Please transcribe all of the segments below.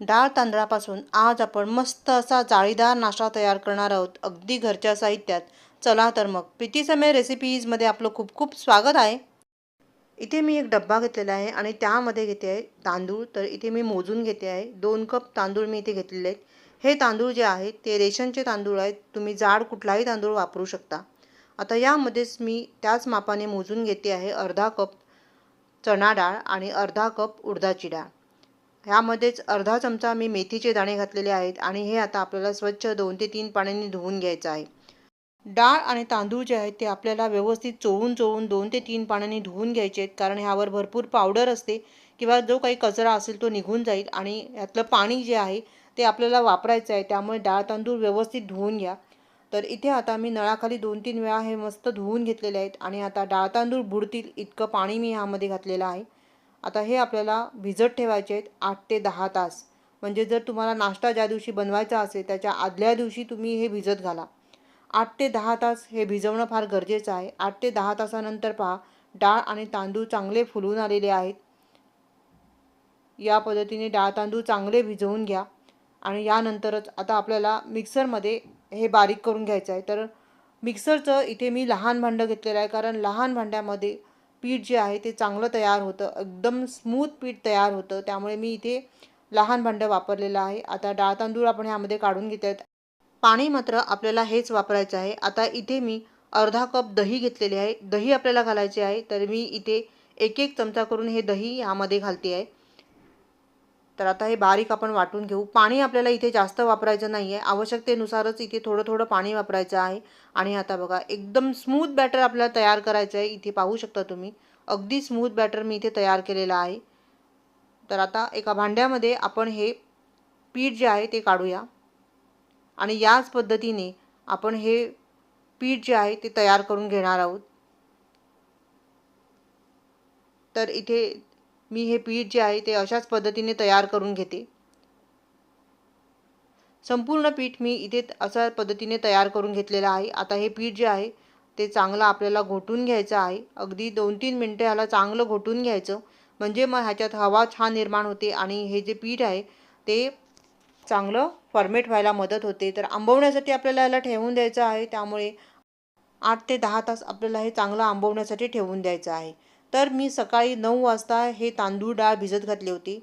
डाळ तांदळापासून आज आपण मस्त असा जाळीदार नाश्ता तयार करणार आहोत. अगदी घरच्या साहित्यात. चला तर मग. प्रीतीसमय रेसिपीजमध्ये आपलं खूप खूप स्वागत आहे. इथे मी एक डब्बा घेतलेला आहे आणि त्यामध्ये घेते आहे तांदूळ. तर इथे मी मोजून घेते आहे. दोन कप तांदूळ मी इथे घेतलेले आहेत. हे तांदूळ जे आहेत ते रेशनचे तांदूळ आहेत. तुम्ही जाड कुठलाही तांदूळ वापरू शकता. आता यामध्येच मी त्याच मापाने मोजून घेते आहे अर्धा कप चणा डाळ आणि अर्धा कप उडदाची डाळ. ह्यामध्येच अर्धा चमचा मी मेथीचे दाणे घातलेले आहेत आणि हे आता आपल्याला स्वच्छ दोन ते तीन पाण्याने धुवून घ्यायचं आहे. डाळ आणि तांदूळ जे आहेत ते आपल्याला व्यवस्थित चोळून चोळून दोन ते तीन पाण्याने धुवून घ्यायचे आहेत कारण ह्यावर भरपूर पावडर असते किंवा जो काही कचरा असेल तो निघून जाईल आणि यातलं पाणी जे आहे ते आपल्याला वापरायचं आहे त्यामुळे डाळ तांदूळ व्यवस्थित धुवून घ्या. तर इथे आता मी नळाखाली दोन तीन वेळा हे मस्त धुवून घेतलेले आहेत आणि आता डाळ तांदूळ बुडतील इतकं पाणी मी ह्यामध्ये घातलेलं आहे. आता हे आपल्याला भिजत ठेवायचे आहेत आठ ते दहा तास. म्हणजे जर तुम्हाला नाश्ता ज्या दिवशी बनवायचा असेल त्याच्या आदल्या दिवशी तुम्ही हे भिजत घाला. आठ ते दहा तास हे भिजवणं फार गरजेचं आहे. आठ ते दहा तासानंतर पहा डाळ आणि तांदूळ चांगले फुलून आलेले आहेत. या पद्धतीने डाळ तांदूळ चांगले भिजवून घ्या. आणि यानंतरच आता आपल्याला मिक्सरमध्ये हे बारीक करून घ्यायचं आहे. तर मिक्सरचं इथे मी लहान भांडं घेतलेलं आहे. कारण लहान भांड्यामध्ये पीठ जे आहे ते चांगलं तयार होतं एकदम स्मूथ पीठ तयार होतं. त्यामुळे मी इथे लहान भांडं वापरलेलं आहे. आता डाळ तांदूळ आपण ह्यामध्ये काढून घेत आहेत. पाणी मात्र आपल्याला हेच वापरायचं आहे. आता इथे मी अर्धा कप दही घेतलेले आहे. दही आपल्याला घालायचे आहे. तर मी इथे एक एक चमचा करून हे दही ह्यामध्ये घालते आहे. तर आता हे बारीक आपण वाटून घेऊ. पाणी आपल्याला इथे जास्त वापरायचं नाही आहे आवश्यकतेनुसारच इथे थोडं थोडं पाणी वापरायचं आहे. आणि आता बघा एकदम स्मूथ बॅटर आपल्याला तयार करायचं आहे. इथे पाहू शकता तुम्ही. अगदी स्मूथ बॅटर मी इथे तयार केलेलं आहे. तर आता एका भांड्यामध्ये आपण हे पीठ जे आहे ते काढूया. आणि याच पद्धतीने आपण हे पीठ जे आहे ते तयार करून घेणार आहोत. तर इथे मी हे पीठ जे आहे ते अशाच पद्धतीने तयार करून घेते. संपूर्ण पीठ मी इथे अशा पद्धतीने तयार करून घेतलेलं आहे. आता हे पीठ जे आहे ते चांगलं आपल्याला घोटून घ्यायचं आहे. अगदी दोन तीन मिनटं ह्याला चांगलं घोटून घ्यायचं. म्हणजे मग ह्याच्यात हवा छान निर्माण होते आणि हे जे पीठ आहे ते चांगलं फॉर्मेट व्हायला मदत होते. तर आंबवण्यासाठी आपल्याला याला ठेवून द्यायचं आहे. त्यामुळे आठ ते दहा तास आपल्याला हे चांगलं आंबवण्यासाठी ठेवून द्यायचं आहे. तर मी सकाळी नऊ वाजता हे तांदूळ डाळ भिजत घातली होती.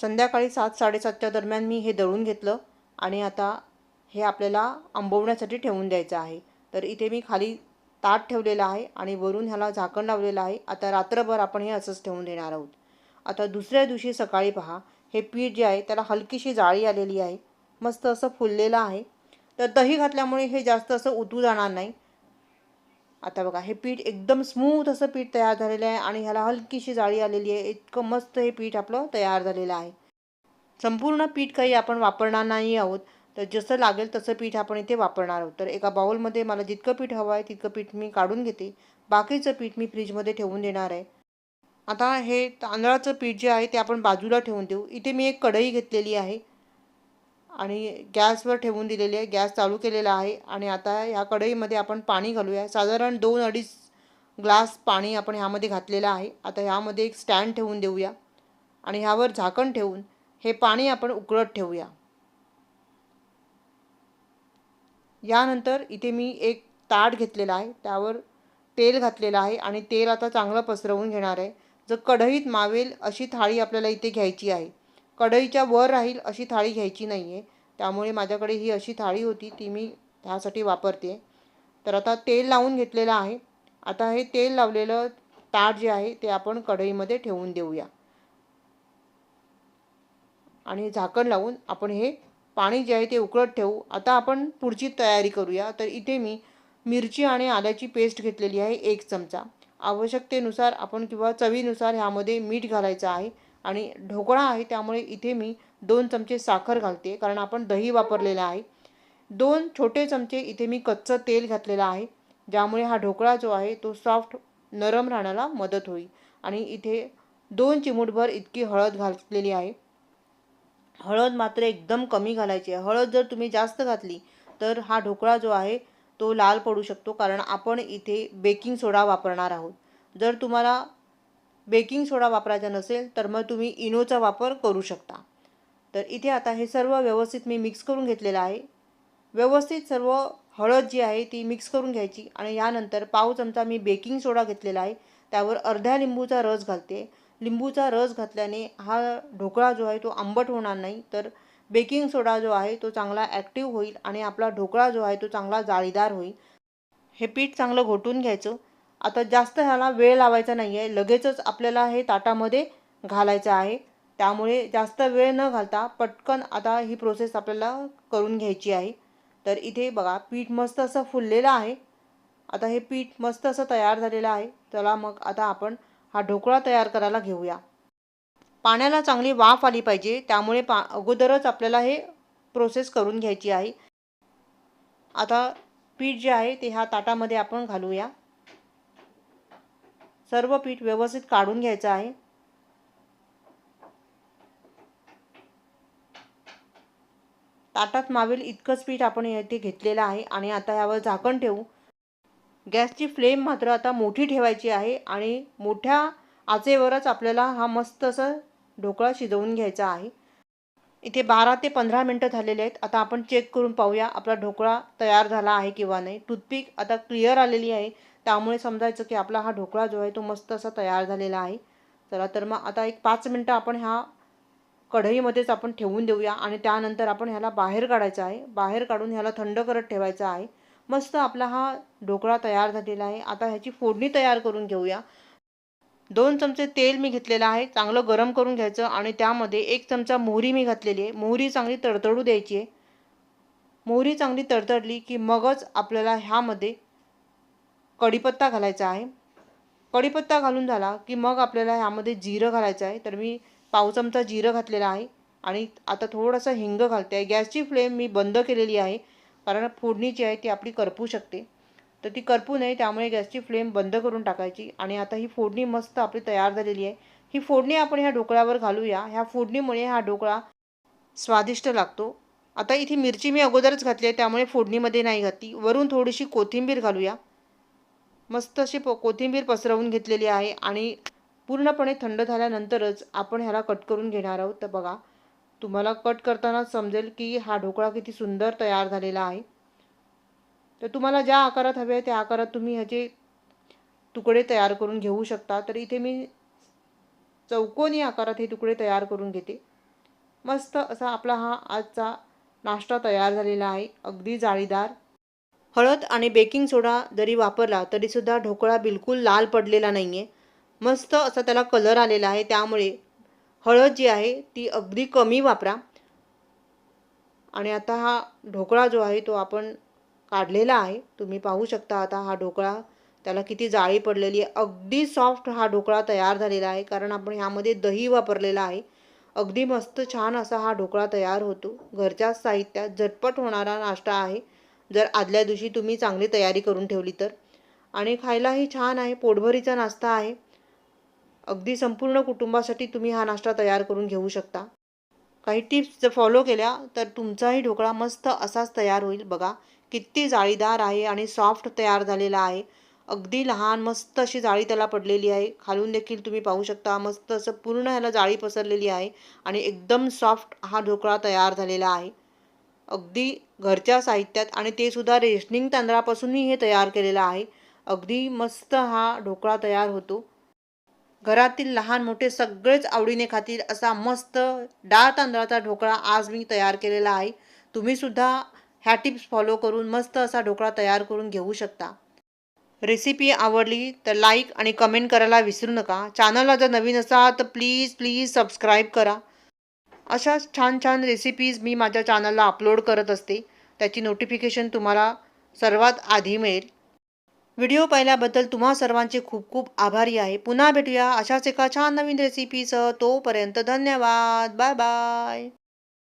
संध्याकाळी सात साडेसातच्या दरम्यान मी हे दळून घेतलं आणि आता हे आपल्याला आंबवण्यासाठी ठेवून द्यायचं आहे. तर इथे मी खाली ताट ठेवलेलं आहे आणि वरून ह्याला झाकण लावलेलं आहे. आता रात्रभर आपण हे असंच ठेवून देणार आहोत. आता दुसऱ्या दिवशी सकाळी पहा. हे पीठ जे आहे त्याला हलकीशी जाळी आलेली आहे. मस्त असं फुललेलं आहे. तर दही घातल्यामुळे हे जास्त असं उतू जाणार नाही. आता बघा हे पीठ एकदम स्मूथ असं पीठ तयार झालेलं आहे आणि ह्याला हलकीशी जाळी आलेली आहे. इतकं मस्त हे पीठ आपलं तयार झालेलं आहे. संपूर्ण पीठ काही आपण वापरणार नाही आहोत. तर जसं लागेल तसं पीठ आपण इथे वापरणार आहोत. तर एका बाउलमध्ये मला जितकं पीठ हवं आहे तितकं पीठ मी काढून घेते. बाकीचं पीठ मी फ्रीजमध्ये ठेवून देणार आहे. आता हे तांदळाचं पीठ जे आहे ते आपण बाजूला ठेवून देऊ. इथे मी एक कढई घेतलेली आहे. आणि गॅसवर ठेवून दिलेली आहे. गॅस चालू केलेला आहे. आणि आता ह्या कढईमध्ये आपण पाणी घालूया. साधारण दोन अडीच ग्लास पाणी आपण ह्यामध्ये घातलेलं आहे. आता ह्यामध्ये एक स्टँड ठेवून देऊया. आणि ह्यावर झाकण ठेवून हे पाणी आपण उकळत ठेवूया. यानंतर इथे मी एक ताट घेतलेला आहे. त्यावर तेल घातलेलं आहे. आणि तेल आता चांगलं पसरवून घेणार आहे. जर कढईत मावेल अशी थाळी आपल्याला इथे घ्यायची आहे. कढईच्या वर राहील अशी थाळी घ्यायची नाही आहे त्यामुळे माझ्याकडे ही अशी थाळी होती ती मी ह्यासाठी वापरते. तर आता तेल लावून घेतलेलं आहे. आता हे तेल लावलेलं ताट जे आहे ते आपण कढईमध्ये ठेवून देऊया. आणि झाकण लावून आपण हे पाणी जे आहे ते उकळत ठेवू. आता आपण पुढची तयारी करूया. तर इथे मी मिरची आणि आल्याची पेस्ट घेतलेली आहे एक चमचा. आवश्यकतेनुसार आपण किंवा चवीनुसार ह्यामध्ये मीठ घालायचं आहे. आणि ढोकळा आहे त्यामुळे इथे मी दोन चमचे साखर घालते कारण आपण दही वापरलेलं आहे. दोन छोटे चमचे इथे मी कच्चं तेल घातलेलं आहे ज्यामुळे हा ढोकळा जो आहे तो सॉफ्ट नरम राहण्याला मदत होईल. आणि इथे दोन चिमूटभर इतकी हळद घातलेली आहे. हळद मात्र एकदम कमी घालायची आहे. हळद जर तुम्ही जास्त घातली तर हा ढोकळा जो आहे तो लाल पडू शकतो कारण आपण इथे बेकिंग सोडा वापरणार आहोत. जर तुम्हाला बेकिंग सोडा वापरायचा नसेल तर मग तुम्ही इनोचा वापर करू शकता. तर इथे आता हे सर्व व्यवस्थित मी मिक्स करून घेतलेलं आहे. व्यवस्थित सर्व हळद जी आहे ती मिक्स करून घ्यायची आणि यानंतर पाव चमचा मी बेकिंग सोडा घेतलेला आहे. त्यावर अर्ध्या लिंबूचा रस घालते. लिंबूचा रस घातल्याने हा ढोकळा जो आहे तो आंबट होणार नाही. तर बेकिंग सोडा जो आहे तो चांगला ॲक्टिव्ह होईल आणि आपला ढोकळा जो आहे तो चांगला जाळीदार होईल. हे पीठ चांगलं घोटून घ्यायचं. आता जास्त ह्याला वेळ लावायचा नाही आहे लगेचच आपल्याला हे ताटामध्ये घालायचं आहे. त्यामुळे जास्त वेळ न घालता पटकन आता ही प्रोसेस आपल्याला करून घ्यायची आहे. तर इथे बघा पीठ मस्त असं फुललेलं आहे. आता हे पीठ मस्त असं तयार झालेलं आहे. चला मग आता आपण हा ढोकळा तयार करायला घेऊया. पाण्याला चांगली वाफ आली पाहिजे. त्यामुळे पा अगोदरच आपल्याला हे प्रोसेस करून घ्यायची आहे. आता पीठ जे आहे ते ह्या ताटामध्ये आपण घालूया. सर्व पीठ व्यवस्थित काढून घ्यायचं आहे. ताटात मावेल इतकंच पीठ आपण येथे घेतलेलं आहे आणि आता यावर झाकण ठेवू. गॅसची फ्लेम मात्र आता मोठी ठेवायची आहे आणि मोठ्या आचेवरच आपल्याला हा मस्त असं ढोकळा शिजवून घ्यायचा आहे. इथे बारा ते पंधरा मिनटं झालेले आहेत. आता आपण चेक करून पाहूया आपला ढोकळा तयार झाला आहे किंवा नाही. टूथपिक आता क्लिअर आलेली आहे. त्यामुळे समजायचं की आपला हा ढोकळा जो आहे तो मस्त असा तयार झालेला आहे. चला तर मग आता एक पाच मिनटं आपण ह्या कढईमध्येच आपण ठेवून देऊया आणि त्यानंतर आपण ह्याला बाहेर काढायचं आहे. बाहेर काढून ह्याला थंड करत ठेवायचं आहे. मस्त आपला हा ढोकळा तयार झालेला आहे. आता ह्याची फोडणी तयार करून घेऊया. दोन चमचे तेल मी घेतलेलं आहे. चांगलं गरम करून घ्यायचं आणि त्यामध्ये एक चमचा मोहरी मी घातलेली आहे. मोहरी चांगली तडतडू द्यायची आहे. मोहरी चांगली तडतडली की मगच आपल्याला ह्यामध्ये कढीपत्ता घालायचा आहे. कढीपत्ता घालून झाला की मग आपल्याला ह्यामध्ये जिरं घालायचं आहे. तर मी पाव चमचा जिरं घातलेला आहे आणि आता थोडंसं हिंग घालते. आहे गॅसची फ्लेम मी बंद केलेली आहे. कारण फोडणी जी आहे ती आपली करपू शकते. तर ती करपू नये त्यामुळे गॅसची फ्लेम बंद करून टाकायची आणि आता ही फोडणी मस्त आपली तयार झालेली आहे. ही फोडणी आपण ह्या ढोकळ्यावर घालूया. ह्या फोडणीमुळे हा ढोकळा स्वादिष्ट लागतो. आता इथे मिरची मी अगोदरच घातली आहे त्यामुळे फोडणीमध्ये नाही घातली. वरून थोडीशी कोथिंबीर घालूया. मस्त अशी प कोथिंबीर पसरवून घेतलेली आहे आणि पूर्णपणे थंड झाल्यानंतरच आपण ह्याला कट करून घेणार आहोत. तर बघा तुम्हाला कट करताना समजेल की हा ढोकळा किती सुंदर तयार झालेला आहे. तर तुम्हाला ज्या आकारात हवे त्या आकारात तुम्ही ह्याचे तुकडे तयार करून घेऊ शकता. तर इथे मी चौकोनी आकारात हे तुकडे तयार करून घेते. मस्त असा आपला हा आजचा नाश्ता तयार झालेला आहे. अगदी जाळीदार. हळद आणि बेकिंग सोडा जरी वापरला तरीसुद्धा ढोकळा बिलकुल लाल पडलेला नाही आहे मस्त असा त्याला कलर आलेला आहे. त्यामुळे हळद जी आहे ती अगदी कमी वापरा. आणि आता हा ढोकळा जो आहे तो आपण काढलेला आहे. तुम्ही पाहू शकता आता हा ढोकळा त्याला किती जाळी पडलेली आहे. अगदी सॉफ्ट हा ढोकळा तयार झालेला आहे. कारण आपण ह्यामध्ये दही वापरलेला आहे. अगदी मस्त छान असा हा ढोकळा तयार होतो. घरच्याच साहित्यात झटपट होणारा नाश्ता आहे. जर आदल्या दिवशी तुम्ही चांगली तयारी करून ठेवली तर. आणि खायलाही छान आहे पोटभरीचा नाश्ता आहे. अगदी संपूर्ण कुटुंबासाठी तुम्ही हा नाश्ता तयार करून घेऊ शकता. काही टिप्स जर फॉलो केल्या तर तुमचाही ढोकळा मस्त असाच तयार होईल बघा. किती जाळीदार आहे आणि सॉफ्ट तयार झालेला आहे. अगदी लहान मस्त अशी जाळी त्याला पडलेली आहे. खालून देखील तुम्ही पाहू शकता मस्त असं पूर्ण ह्याला जाळी पसरलेली आहे. आणि एकदम सॉफ्ट हा ढोकळा तयार झालेला आहे. अगदी घरच्या साहित्यात आणि ते सुद्धा रेशनिंग तांदळापासूनही हे तयार केलेलं आहे. अगदी मस्त हा ढोकळा तयार होतो. घरातील लहान मोठे सगळेच आवडीने खातील असा मस्त डाळ तांदळाचा ढोकळा आज मी तयार केलेला आहे. तुम्हीसुद्धा ह्या टिप्स फॉलो करून मस्त असा ढोकळा तयार करून घेऊ शकता. रेसिपी आवडली तर लाईक आणि कमेंट करायला विसरू नका. चॅनलला जर नवीन असाल तर प्लीज प्लीज सबस्क्राईब करा. अशाच छान छान रेसिपीज मी माझ्या चॅनलला अपलोड करत असते. त्याची नोटिफिकेशन तुम्हाला सर्वात आधी मिळेल. व्हिडिओ पाहिल्याबद्दल तुम्हा सर्वांचे खूप खूप आभारी आहे. पुन्हा भेटूया अशाच एका छान नवीन रेसिपीसह तोपर्यंत धन्यवाद. Bye bye